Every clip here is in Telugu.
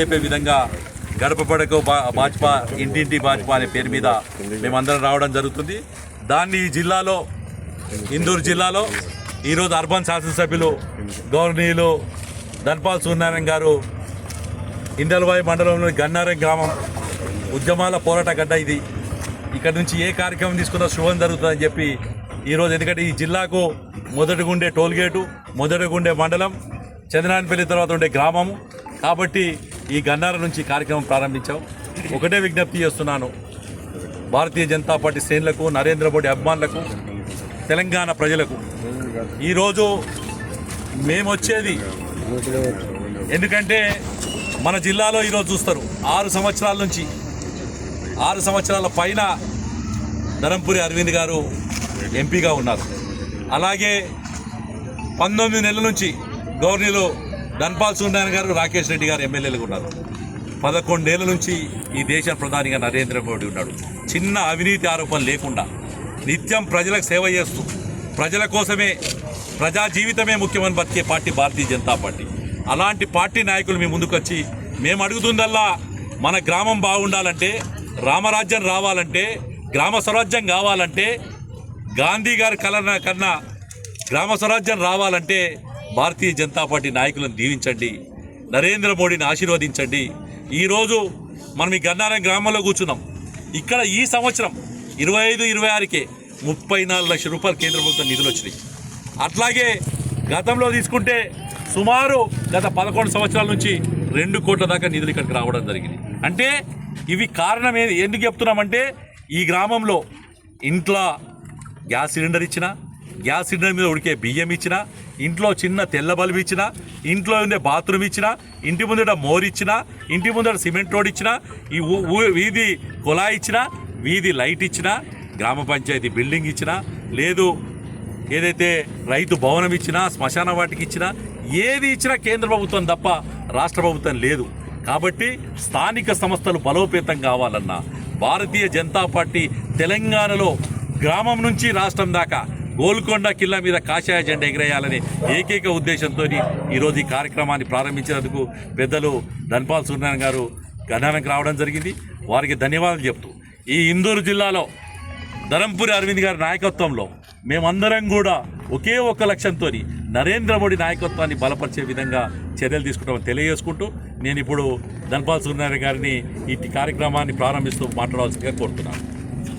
చెప్పే విధంగా గడప పడకు బా- భాజపా ఇంటింటి భాజపా అనే పేరు మీద మేమందరం రావడం జరుగుతుంది. దాన్ని ఈ జిల్లాలో ఇందూరు జిల్లాలో ఈరోజు అర్బన్ శాసనసభ్యులు గవర్నీయులు ధన్పాల్ సూర్యనారాయణ గారు ఇందల్వాయి మండలంలోని గన్నారం గ్రామం ఉద్యమాల పోరాట గడ్డ ఇది. ఇక్కడ నుంచి ఏ కార్యక్రమం తీసుకున్నా శుభం జరుగుతుందని చెప్పి ఈరోజు ఎందుకంటే ఈ జిల్లాకు మొదటగుండే టోల్గేటు మొదటగుండే మండలం చంద్రనాయనపల్లి తర్వాత ఉండే గ్రామము. కాబట్టి ఈ గన్నార నుంచి కార్యక్రమం ప్రారంభించాం ఒకటే విజ్ఞప్తి చేస్తున్నాను. భారతీయ జనతా పార్టీ శ్రేణులకు నరేంద్ర మోడీ అభిమానులకు తెలంగాణ ప్రజలకు. ఈరోజు మేము వచ్చేది ఎందుకంటే మన జిల్లాలో ఈరోజు చూస్తారు ఆరు సంవత్సరాల నుంచి ఆరు సంవత్సరాల పైన ధరంపురి అరవింద్ గారు ఎంపీగా ఉన్నారు. అలాగే పంతొమ్మిది నెలల నుంచి గవర్నీలో ధన్పాల్ సూర్యనారాయణ గారు రాకేష్ రెడ్డి గారు ఎమ్మెల్యేలుగా ఉన్నారు. పదకొండేళ్ళ నుంచి ఈ దేశ ప్రధానిగా నరేంద్ర మోడీ ఉన్నాడు. చిన్న అవినీతి ఆరోపణ లేకుండా నిత్యం ప్రజలకు సేవ చేస్తూ ప్రజల కోసమే ప్రజా జీవితమే ముఖ్యమని బతికే పార్టీ భారతీయ జనతా పార్టీ. అలాంటి పార్టీ నాయకులు మీ ముందుకొచ్చి మేము అడుగుతుందల్లా మన గ్రామం బాగుండాలంటే రామరాజ్యం రావాలంటే గ్రామ స్వరాజ్యం కావాలంటే గాంధీ గారి కలన కన్నా గ్రామ స్వరాజ్యం రావాలంటే భారతీయ జనతా పార్టీ నాయకులను దీవించండి నరేంద్ర మోడీని ఆశీర్వదించండి. ఈరోజు మనం ఈ గన్నారం గ్రామంలో కూర్చున్నాం. ఇక్కడ ఈ సంవత్సరం ఇరవై ఐదు ఇరవై ఆరుకే ముప్పై నాలుగు లక్షల రూపాయలు కేంద్ర ప్రభుత్వం నిధులు వచ్చినాయి. అట్లాగే గతంలో తీసుకుంటే సుమారు గత పదకొండు సంవత్సరాల నుంచి రెండు కోట్ల దాకా నిధులు ఇక్కడికి రావడం జరిగింది. అంటే ఇవి కారణం ఏది? ఎందుకు చెప్తున్నామంటే ఈ గ్రామంలో ఇంట్లో గ్యాస్ సిలిండర్ ఇచ్చిన గ్యాస్ సిలిండర్ మీద ఉడికే బియ్యం ఇచ్చిన ఇంట్లో చిన్న తెల్ల బల్బు ఇచ్చిన ఇంట్లో ఉండే బాత్రూమ్ ఇచ్చిన ఇంటి ముందట మోర్ ఇచ్చిన ఇంటి ముందట సిమెంట్ రోడ్ ఇచ్చిన ఈ వీధి కుళాయి ఇచ్చిన వీధి లైట్ ఇచ్చిన గ్రామ పంచాయతీ బిల్డింగ్ ఇచ్చిన లేదు ఏదైతే రైతు భవనం ఇచ్చినా శ్మశాన వాటికి ఇచ్చినా ఏది ఇచ్చినా కేంద్ర ప్రభుత్వం తప్ప రాష్ట్ర ప్రభుత్వం లేదు. కాబట్టి స్థానిక సంస్థలు బలోపేతం కావాలన్నా భారతీయ జనతా పార్టీ తెలంగాణలో గ్రామం నుంచి రాష్ట్రం దాకా గోల్కొండ కిల్లా మీద కాషాయ జెండా ఎగిరేయాలనే ఏకైక ఉద్దేశంతో ఈరోజు ఈ కార్యక్రమాన్ని ప్రారంభించినందుకు పెద్దలు ధన్పాల్ సూర్యనారాయణ గారు గణానికి రావడం జరిగింది. వారికి ధన్యవాదాలు చెప్తూ ఈ ఇందూరు జిల్లాలో ధరంపురి అరవింద్ గారి నాయకత్వంలో మేమందరం కూడా ఒకే ఒక లక్ష్యంతో నరేంద్ర మోడీ నాయకత్వాన్ని బలపరిచే విధంగా చర్యలు తీసుకుంటామని తెలియజేసుకుంటూ నేను ఇప్పుడు ధన్పాల్ సూర్యనారాయణ గారిని ఈ కార్యక్రమాన్ని ప్రారంభిస్తూ మాట్లాడవలసిందిగా కోరుతున్నాను.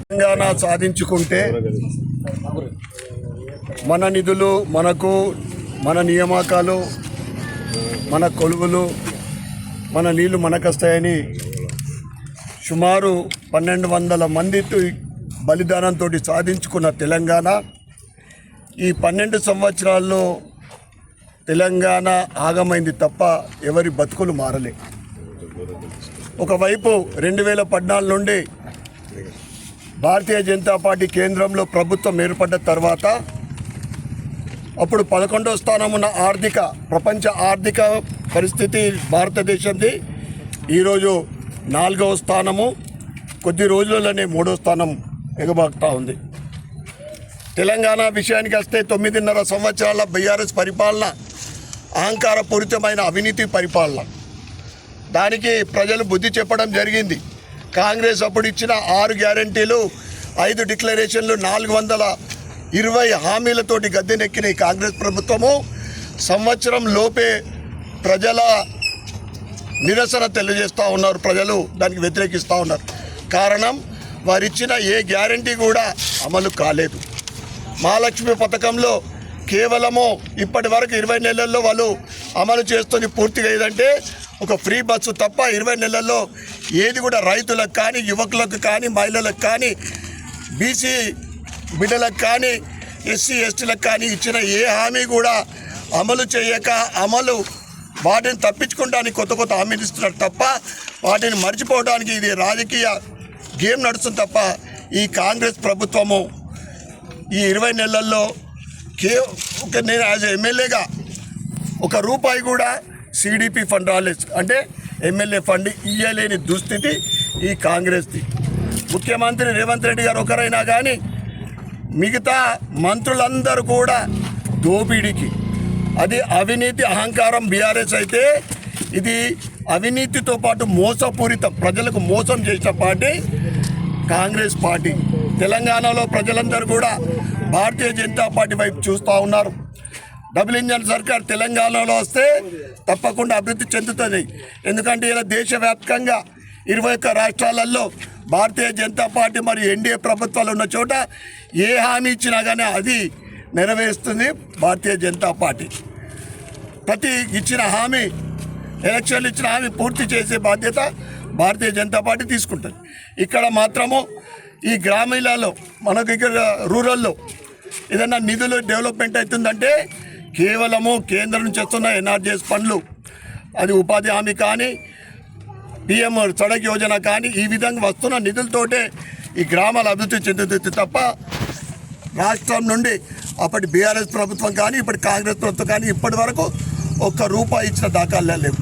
తెలంగాణ సాధించుకుంటే మన నిధులు మనకు మన నియామకాలు మన కొలువులు మన నీళ్ళు మనకొస్తాయని సుమారు పన్నెండు వందల మందితో బలిదానంతో సాధించుకున్న తెలంగాణ. ఈ పన్నెండు సంవత్సరాల్లో తెలంగాణ ఆగమైంది తప్ప ఎవరి బతుకులు మారలే. ఒకవైపు రెండు వేల పద్నాలుగు నుండి భారతీయ జనతా పార్టీ కేంద్రంలో ప్రభుత్వం ఏర్పడ్డ తర్వాత అప్పుడు పదకొండవ స్థానం ఉన్న ఆర్థిక ప్రపంచ ఆర్థిక పరిస్థితి భారతదేశంది. ఈరోజు నాలుగవ స్థానము కొద్ది రోజులలోనే మూడో స్థానం ఎగబాకుతూ ఉంది. తెలంగాణ విషయానికి వస్తే తొమ్మిదిన్నర సంవత్సరాల బీఆర్ఎస్ పరిపాలన అహంకారపూరితమైన అవినీతి పరిపాలన. దానికి ప్రజలు బుద్ధి చెప్పడం జరిగింది. కాంగ్రెస్ అప్పుడు ఇచ్చిన ఆరు గ్యారంటీలు ఐదు డిక్లరేషన్లు నాలుగు వందల ఇరవై హామీలతోటి గద్దెనెక్కిన ఈ కాంగ్రెస్ ప్రభుత్వము సంవత్సరం లోపే ప్రజల నిరసన తెలియజేస్తూ ఉన్నారు. ప్రజలు దానికి వ్యతిరేకిస్తూ ఉన్నారు. కారణం వారిచ్చిన ఏ గ్యారంటీ కూడా అమలు కాలేదు. మహాలక్ష్మి పథకంలో కేవలము ఇప్పటి వరకు ఇరవై నెలల్లో వాళ్ళు అమలు చేస్తుంది పూర్తిగా ఏదంటే ఒక ఫ్రీ బస్సు తప్ప ఇరవై నెలల్లో ఏది కూడా రైతులకు కానీ యువకులకు కానీ మహిళలకు కానీ బీసీ బిడ్డలకు కానీ ఎస్సీ ఎస్టీలకు కానీ ఇచ్చిన ఏ హామీ కూడా అమలు చేయక అమలు వాటిని తప్పించుకోవడానికి కొత్త కొత్త హామీలు ఇస్తున్నారు తప్ప వాటిని మర్చిపోవడానికి ఇది రాజకీయ గేమ్ నడుస్తుంది తప్ప ఈ కాంగ్రెస్ ప్రభుత్వము ఈ ఇరవై నెలల్లో కే ఒక నేను యాజ్ ఎమ్మెల్యేగా ఒక రూపాయి కూడా సిడిపి ఫండ్ రాలేదు అంటే ఎమ్మెల్యే ఫండ్ ఇయ్యలేని దుస్థితి ఈ కాంగ్రెస్ది. ముఖ్యమంత్రి రేవంత్ రెడ్డి గారు ఒకరైనా కానీ మిగతా మంత్రులందరూ కూడా దోపిడీకి. అది అవినీతి అహంకారం బీఆర్ఎస్ అయితే ఇది అవినీతితో పాటు మోసపూరిత ప్రజలకు మోసం చేసిన పార్టీ కాంగ్రెస్ పార్టీ. తెలంగాణలో ప్రజలందరూ కూడా భారతీయ జనతా పార్టీ వైపు చూస్తూ ఉన్నారు. డబుల్ ఇంజన్ సర్కార్ తెలంగాణలో వస్తే తప్పకుండా అభివృద్ధి చెందుతుంది. ఎందుకంటే ఇలా దేశవ్యాప్తంగా ఇరవై ఒక్క రాష్ట్రాలలో భారతీయ జనతా పార్టీ మరియు ఎన్డీఏ ప్రభుత్వాలు ఉన్న చోట ఏ హామీ ఇచ్చినా కానీ అది నెరవేరుస్తుంది భారతీయ జనతా పార్టీ. ప్రతి ఇచ్చిన హామీ ఎలక్షన్లు ఇచ్చిన హామీ పూర్తి చేసే బాధ్యత భారతీయ జనతా పార్టీ తీసుకుంటుంది. ఇక్కడ మాత్రము ఈ గ్రామీణాల్లో మనకి ఇక్కడ రూరల్లో ఏదైనా నిధులు డెవలప్మెంట్ అవుతుందంటే కేవలము కేంద్రం నుంచి వస్తున్న ఎన్ఆర్జీఎస్ పనులు అది ఉపాధి హామీ కానీ పిఎం సడక్ యోజన కానీ ఈ విధంగా వస్తున్న నిధులతోటే ఈ గ్రామాల అభివృద్ధి చెందుతుంది తప్ప రాష్ట్రం నుండి అప్పటి బీఆర్ఎస్ ప్రభుత్వం కానీ ఇప్పటి కాంగ్రెస్ ప్రభుత్వం కానీ ఇప్పటి వరకు ఒక్క రూపాయి ఇచ్చిన దాఖలా లేవు.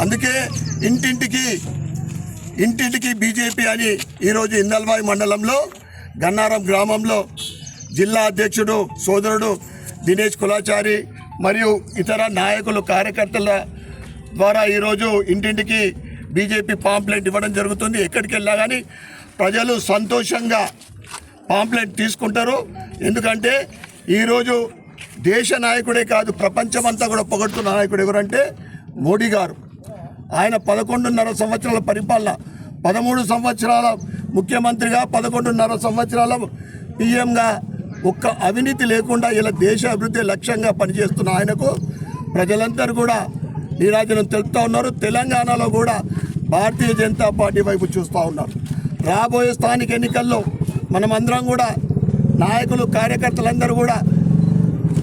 అందుకే ఇంటింటికి ఇంటింటికి బీజేపీ అని ఈరోజు ఇందల్వాయి మండలంలో గన్నారం గ్రామంలో జిల్లా అధ్యక్షుడు సోదరుడు దినేష్ కులాచారి మరియు ఇతర నాయకులు కార్యకర్తల ద్వారా ఈరోజు ఇంటింటికి బీజేపీ పాంప్లెట్ ఇవ్వడం జరుగుతుంది. ఎక్కడికి వెళ్ళా కానీ ప్రజలు సంతోషంగా పాంప్లెట్ తీసుకుంటారు. ఎందుకంటే ఈరోజు దేశ నాయకుడే కాదు ప్రపంచమంతా కూడా పొగడుతున్న నాయకుడు ఎవరంటే మోడీ గారు. ఆయన పదకొండున్నర సంవత్సరాల పరిపాలన పదమూడు సంవత్సరాల ముఖ్యమంత్రిగా పదకొండున్నర సంవత్సరాల పిఎంగా ఒక్క అవినీతి లేకుండా ఇలా దేశ అభివృద్ధి లక్ష్యంగా పనిచేస్తున్న ఆయనకు ప్రజలందరూ కూడా నీరాజనం తెలుపుతూ ఉన్నారు. తెలంగాణలో కూడా భారతీయ జనతా పార్టీ వైపు చూస్తూ ఉన్నారు. రాబోయే స్థానిక ఎన్నికల్లో మనమందరం కూడా నాయకులు కార్యకర్తలందరూ కూడా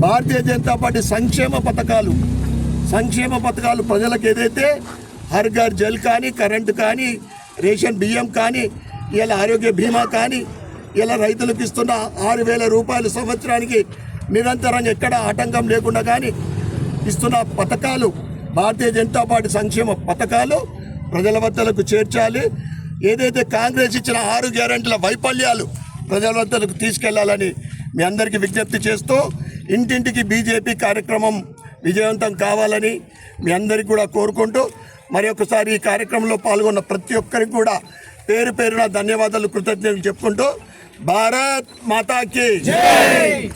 భారతీయ జనతా పార్టీ సంక్షేమ పథకాలు సంక్షేమ పథకాలు ప్రజలకు ఏదైతే హర్ఘర్ జల్ కానీ కరెంటు కానీ రేషన్ బియ్యం కానీ ఇలా ఆరోగ్య బీమా కానీ ఇలా రైతులకు ఇస్తున్న ఆరు వేల రూపాయలు సంవత్సరానికి నిరంతరంగా ఎక్కడ ఆటంకం లేకుండా కానీ ఇస్తున్న పథకాలు భారతీయ జనతా పార్టీ సంక్షేమ పథకాలు ప్రజల వద్దలకు చేర్చాలి. ఏదైతే కాంగ్రెస్ ఇచ్చిన ఆరు గ్యారంటీల వైఫల్యాలు ప్రజల వద్దలకు తీసుకెళ్ళాలని మీ అందరికీ విజ్ఞప్తి చేస్తూ ఇంటింటికి బీజేపీ కార్యక్రమం విజయవంతం కావాలని మీ అందరికీ కూడా కోరుకుంటూ మరి ఒకసారి ఈ కార్యక్రమంలో పాల్గొన్న ప్రతి ఒక్కరికి కూడా పేరు పేరున ధన్యవాదాలు కృతజ్ఞతలు చెప్పుకుంటూ भारत माता की। जय।